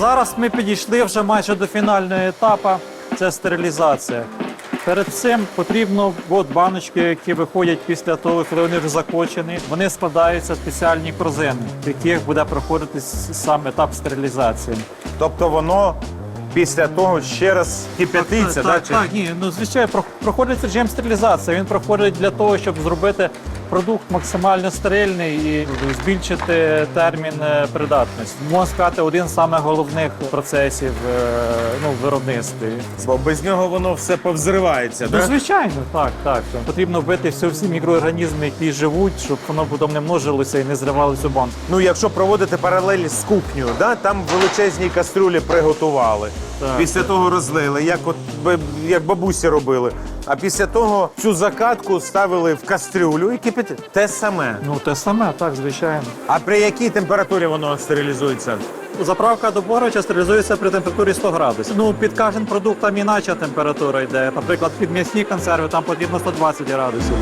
Зараз ми підійшли вже майже до фінального етапу. Це стерилізація. Перед цим потрібно от баночки, які виходять після того, коли вони вже закочені. Вони складаються в спеціальні корзини, в яких буде проходити сам етап стерилізації. Тобто воно після того ще раз кип'ятиться, да? так, чи- так, ні, ну звичайно, проходить режим стерилізації. Він проходить для того, щоб зробити продукт максимально стерильний і збільшити термін е, придатності. Можна сказати, один з самих головних процесів е, ну, в виробництві. Бо без нього воно все повзривається. Ну, Да? звичайно, так, так. Потрібно вбити всі, всі мікроорганізми, які живуть, щоб воно потім не множилося і не зривалося у банк. Ну, якщо проводити паралелі з кухнею, да? там величезні кастрюлі приготували. Так. Після того розлили, як от як бабусі робили. А після того цю закатку ставили в кастрюлю і кипятили. Те саме. Ну, те саме, так, звичайно. А при якій температурі воно стерилізується? Заправка до бороча стерилізується при температурі 100 градусів. Ну, під кожен продукт там інакша температура йде. Наприклад, під м'ясні консерви там потрібно 120 градусів.